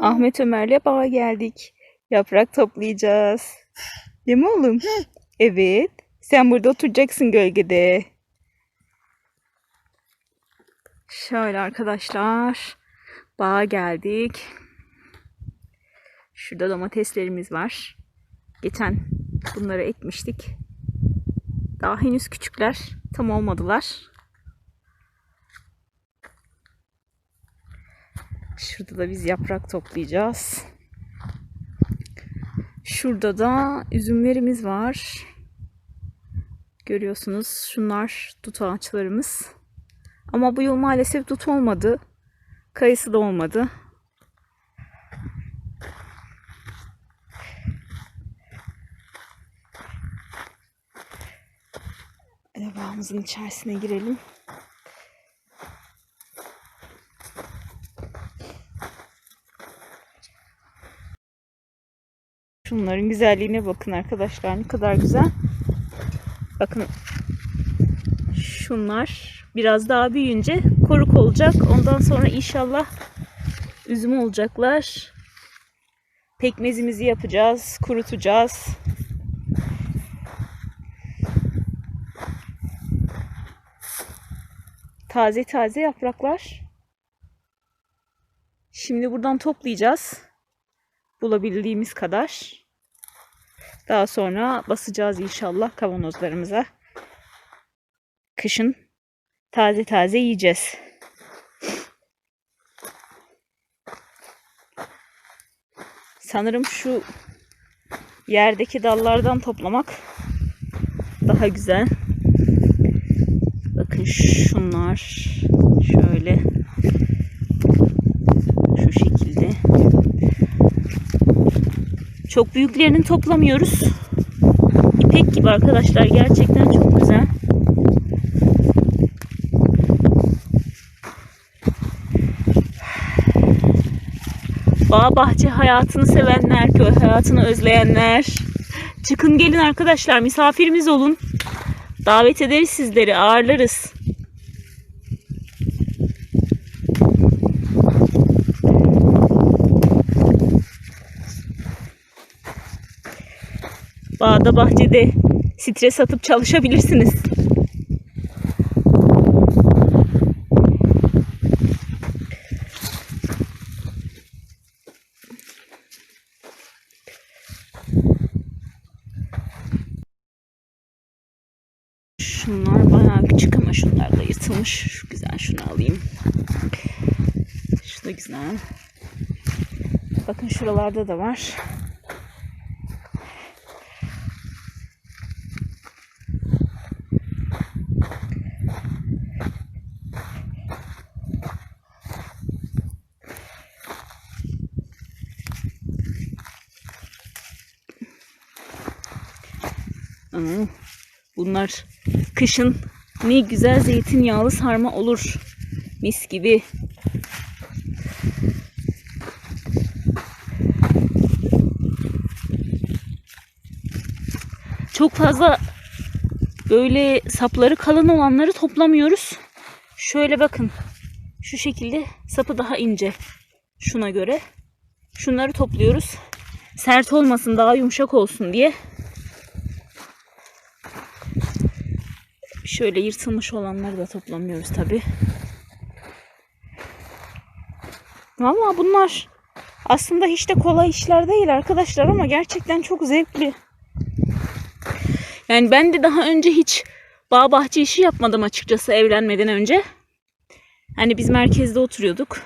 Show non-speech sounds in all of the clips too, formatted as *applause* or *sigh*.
Ahmet Ömer'le bağa geldik. Yaprak toplayacağız. Değil mi oğlum? Evet. Sen burada oturacaksın gölgede. Şöyle arkadaşlar. Bağa geldik. Şurada domateslerimiz var. Geçen bunları ekmiştik. Daha henüz küçükler. Tam olmadılar. Şurada da biz yaprak toplayacağız. Şurada da üzümlerimiz var. Görüyorsunuz şunlar dut ağaçlarımız. Ama bu yıl maalesef dut olmadı. Kayısı da olmadı. Arabamızın içerisine girelim. Şunların güzelliğine bakın arkadaşlar. Ne kadar güzel. Bakın. Şunlar biraz daha büyüyünce koruk olacak. Ondan sonra inşallah üzüm olacaklar. Pekmezimizi yapacağız. Kurutacağız. Taze taze yapraklar. Şimdi buradan toplayacağız bulabildiğimiz kadar. Daha sonra basacağız inşallah kavanozlarımıza. Kışın taze taze yiyeceğiz. Sanırım şu yerdeki dallardan toplamak daha güzel. Bakın şunlar şöyle şu şekilde. Çok büyüklerini toplamıyoruz. İpek gibi arkadaşlar gerçekten çok güzel. Bağ bahçe hayatını sevenler, köy hayatını özleyenler. Çıkın gelin arkadaşlar misafirimiz olun. Davet ederiz sizleri ağırlarız. Bağda bahçede stres atıp çalışabilirsiniz. Şunlar bayağı küçük ama şunlar da yırtılmış. Şu güzel şunu alayım. Şu da güzel. Bakın şuralarda da var. Bunlar kışın ne güzel zeytinyağlı sarma olur. Mis gibi. Çok fazla böyle sapları kalın olanları toplamıyoruz. Şöyle bakın. Şu şekilde sapı daha ince. Şuna göre. Şunları topluyoruz. Sert olmasın, daha yumuşak olsun diye. Şöyle yırtılmış olanları da toplamıyoruz tabi. Valla bunlar aslında hiç de kolay işler değil arkadaşlar ama gerçekten çok zevkli. Yani ben de daha önce hiç bağ bahçe işi yapmadım açıkçası evlenmeden önce. Hani biz merkezde oturuyorduk.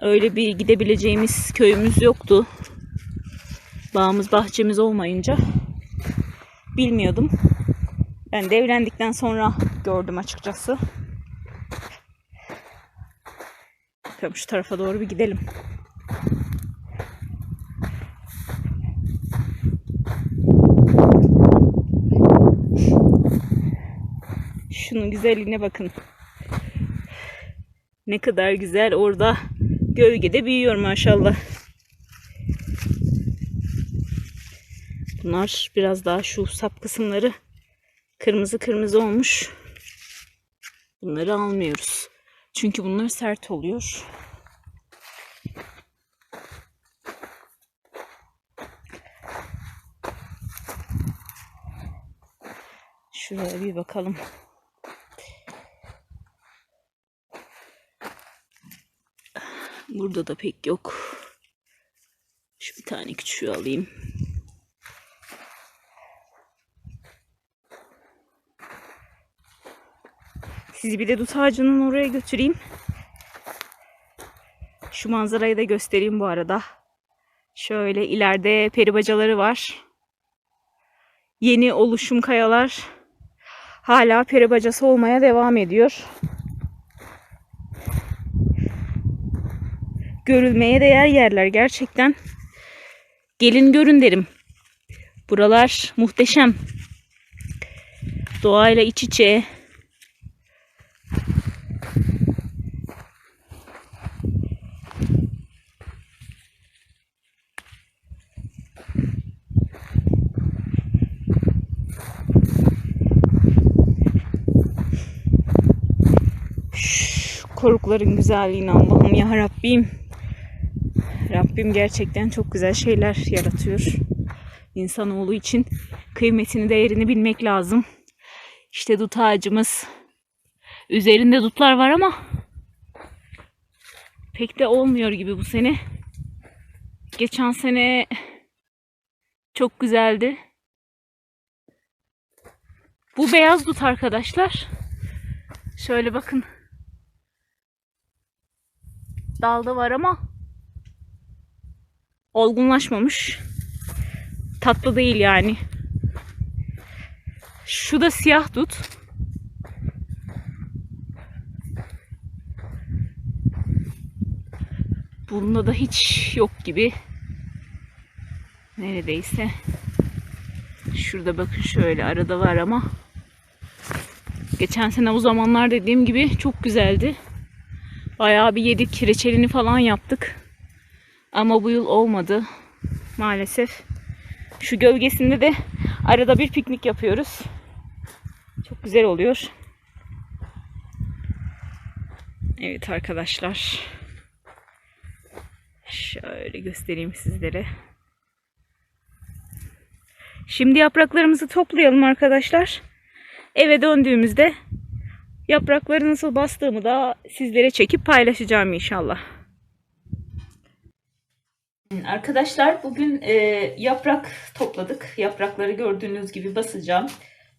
Öyle bir gidebileceğimiz köyümüz yoktu. Bağımız bahçemiz olmayınca bilmiyordum. Ben evlendikten sonra gördüm açıkçası. Bakalım şu tarafa doğru bir gidelim. Şunun güzelliğine bakın. Ne kadar güzel orada gölgede büyüyor maşallah. Bunlar biraz daha şu sap kısımları Kırmızı kırmızı olmuş. Bunları almıyoruz. Çünkü bunlar sert oluyor. Şuraya bir bakalım. Burada da pek yok. Şu bir tane küçüğü alayım. Sizi bir de dut ağacının oraya götüreyim. Şu manzarayı da göstereyim bu arada. Şöyle ileride peri bacaları var. Yeni oluşum kayalar hala peri bacası olmaya devam ediyor. Görülmeye değer yerler gerçekten. Gelin görün derim. Buralar muhteşem. Doğayla iç içe. Korukların güzelliğine Allah'ım ya Rabbim. Rabbim gerçekten çok güzel şeyler yaratıyor. İnsanoğlu için kıymetini, değerini bilmek lazım. İşte dut ağacımız. Üzerinde dutlar var ama pek de olmuyor gibi bu sene. Geçen sene çok güzeldi. Bu beyaz dut arkadaşlar. Şöyle bakın. Dalda var ama olgunlaşmamış. Tatlı değil yani. Şu da siyah dut. Bunda da hiç yok gibi. Neredeyse. Şurada bakın şöyle arada var ama geçen sene o zamanlar dediğim gibi çok güzeldi. Bayağı bir yedik, reçelini falan yaptık. Ama bu yıl olmadı maalesef. Şu gölgesinde de arada bir piknik yapıyoruz. Çok güzel oluyor. Evet arkadaşlar. Şöyle göstereyim sizlere. Şimdi yapraklarımızı toplayalım arkadaşlar. Eve döndüğümüzde yaprakları nasıl bastığımı da sizlere çekip paylaşacağım inşallah. Arkadaşlar bugün e, yaprak topladık. Yaprakları gördüğünüz gibi basacağım.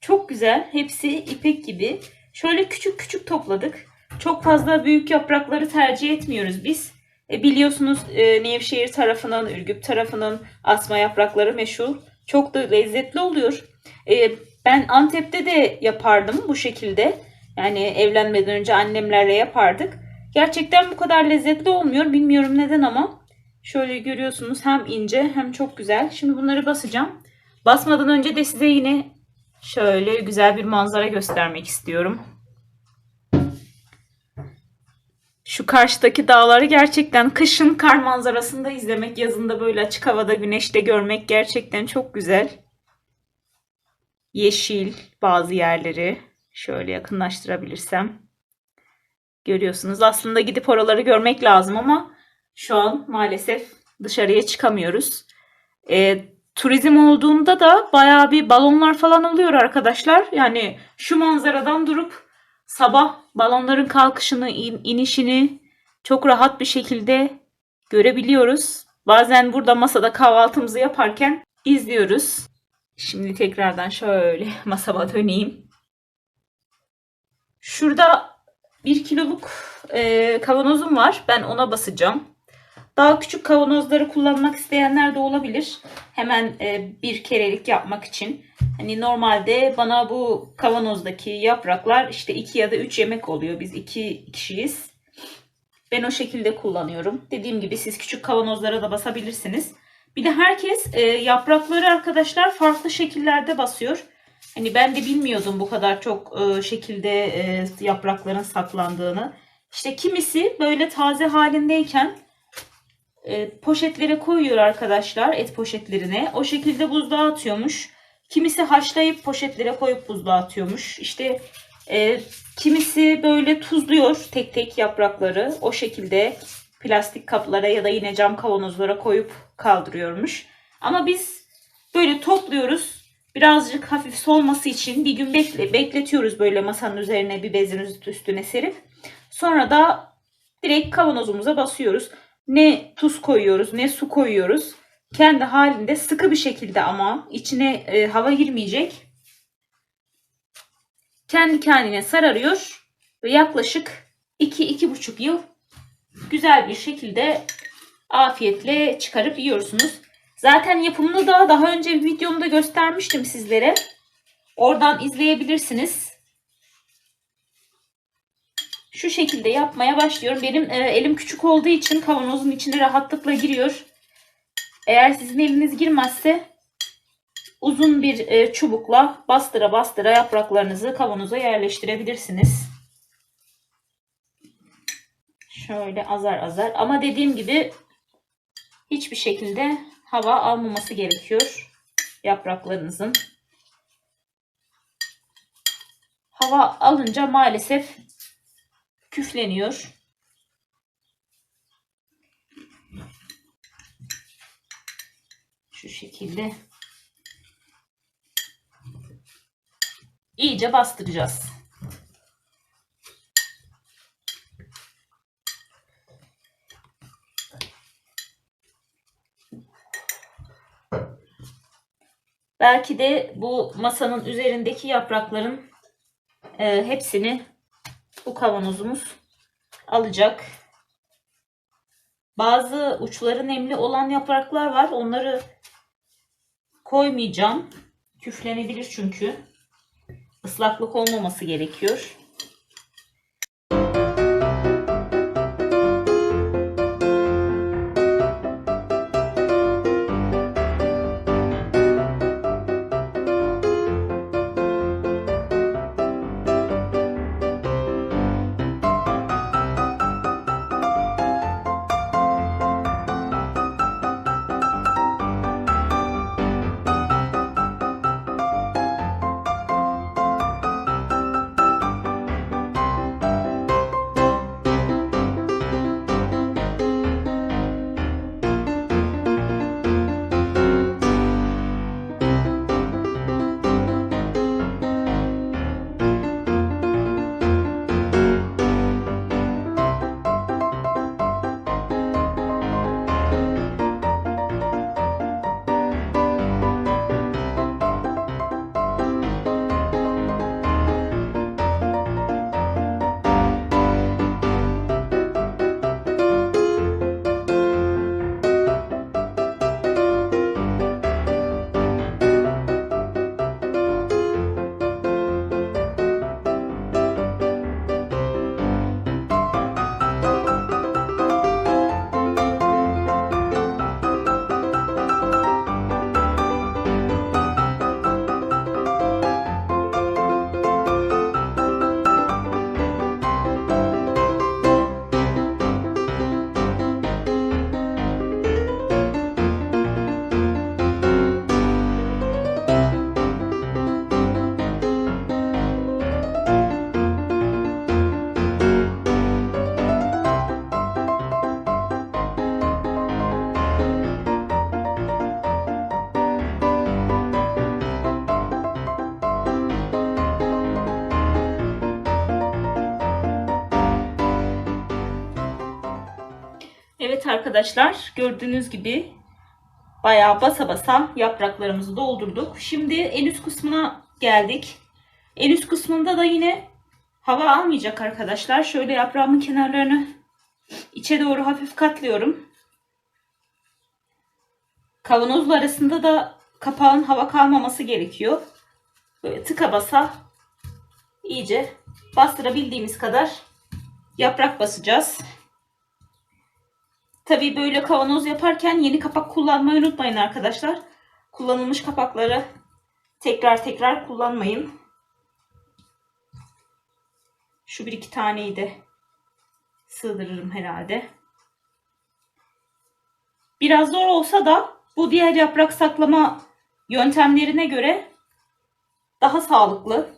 Çok güzel. Hepsi ipek gibi. Şöyle küçük küçük topladık. Çok fazla büyük yaprakları tercih etmiyoruz biz. E, biliyorsunuz e, Nevşehir tarafının, Ürgüp tarafının asma yaprakları meşhur. Çok da lezzetli oluyor. E, ben Antep'te de yapardım bu şekilde. Yani evlenmeden önce annemlerle yapardık. Gerçekten bu kadar lezzetli olmuyor. Bilmiyorum neden ama. Şöyle görüyorsunuz hem ince hem çok güzel. Şimdi bunları basacağım. Basmadan önce de size yine şöyle güzel bir manzara göstermek istiyorum. Şu karşıdaki dağları gerçekten kışın kar manzarasında izlemek, yazında böyle açık havada güneşte görmek gerçekten çok güzel. Yeşil bazı yerleri şöyle yakınlaştırabilirsem. Görüyorsunuz aslında gidip oraları görmek lazım ama şu an maalesef dışarıya çıkamıyoruz. E, turizm olduğunda da bayağı bir balonlar falan oluyor arkadaşlar. Yani şu manzaradan durup sabah balonların kalkışını, in- inişini çok rahat bir şekilde görebiliyoruz. Bazen burada masada kahvaltımızı yaparken izliyoruz. Şimdi tekrardan şöyle *laughs* masama döneyim. Şurada bir kiloluk e, kavanozum var. Ben ona basacağım. Daha küçük kavanozları kullanmak isteyenler de olabilir. Hemen e, bir kerelik yapmak için. Hani normalde bana bu kavanozdaki yapraklar işte 2 ya da 3 yemek oluyor. Biz 2 kişiyiz. Ben o şekilde kullanıyorum. Dediğim gibi siz küçük kavanozlara da basabilirsiniz. Bir de herkes e, yaprakları arkadaşlar farklı şekillerde basıyor. Hani ben de bilmiyordum bu kadar çok e, şekilde e, yaprakların saklandığını. İşte kimisi böyle taze halindeyken e, poşetlere koyuyor arkadaşlar et poşetlerine. O şekilde buzluğa atıyormuş. Kimisi haşlayıp poşetlere koyup buzluğa atıyormuş. İşte e, kimisi böyle tuzluyor tek tek yaprakları. O şekilde plastik kaplara ya da yine cam kavanozlara koyup kaldırıyormuş. Ama biz böyle topluyoruz. Birazcık hafif soğuması için bir gün bekle, bekletiyoruz böyle masanın üzerine bir bezin üstüne serip. Sonra da direkt kavanozumuza basıyoruz. Ne tuz koyuyoruz ne su koyuyoruz. Kendi halinde sıkı bir şekilde ama içine e, hava girmeyecek. Kendi kendine sararıyor ve yaklaşık 2-2,5 yıl güzel bir şekilde afiyetle çıkarıp yiyorsunuz. Zaten yapımını da daha önce bir videomda göstermiştim sizlere. Oradan izleyebilirsiniz. Şu şekilde yapmaya başlıyorum. Benim e, elim küçük olduğu için kavanozun içine rahatlıkla giriyor. Eğer sizin eliniz girmezse uzun bir e, çubukla bastıra bastıra yapraklarınızı kavanoza yerleştirebilirsiniz. Şöyle azar azar. Ama dediğim gibi hiçbir şekilde hava almaması gerekiyor yapraklarınızın. Hava alınca maalesef küfleniyor. Şu şekilde iyice bastıracağız. Belki de bu masanın üzerindeki yaprakların e, hepsini bu kavanozumuz alacak. Bazı uçları nemli olan yapraklar var. Onları koymayacağım. Küflenebilir çünkü. Islaklık olmaması gerekiyor. Arkadaşlar gördüğünüz gibi bayağı basa basa yapraklarımızı doldurduk. Şimdi en üst kısmına geldik. En üst kısmında da yine hava almayacak arkadaşlar. Şöyle yaprağımın kenarlarını içe doğru hafif katlıyorum. Kavanozla arasında da kapağın hava kalmaması gerekiyor. Böyle tıka basa iyice bastırabildiğimiz kadar yaprak basacağız. Tabii böyle kavanoz yaparken yeni kapak kullanmayı unutmayın arkadaşlar. Kullanılmış kapakları tekrar tekrar kullanmayın. Şu bir iki taneyi de sığdırırım herhalde. Biraz zor olsa da bu diğer yaprak saklama yöntemlerine göre daha sağlıklı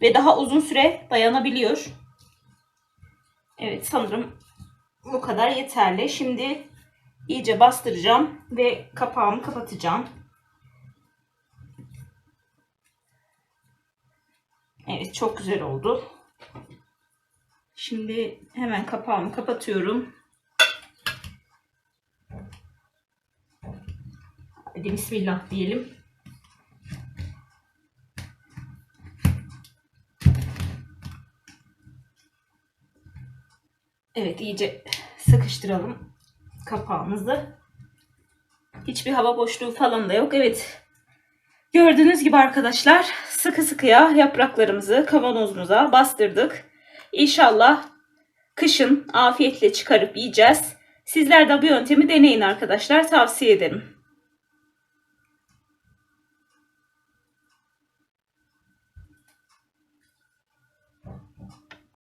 ve daha uzun süre dayanabiliyor. Evet sanırım bu kadar yeterli. Şimdi iyice bastıracağım ve kapağımı kapatacağım. Evet çok güzel oldu. Şimdi hemen kapağımı kapatıyorum. Hadi bismillah diyelim. Evet iyice sıkıştıralım kapağımızı. Hiçbir hava boşluğu falan da yok. Evet. Gördüğünüz gibi arkadaşlar sıkı sıkıya yapraklarımızı kavanozumuza bastırdık. İnşallah kışın afiyetle çıkarıp yiyeceğiz. Sizler de bu yöntemi deneyin arkadaşlar. Tavsiye ederim.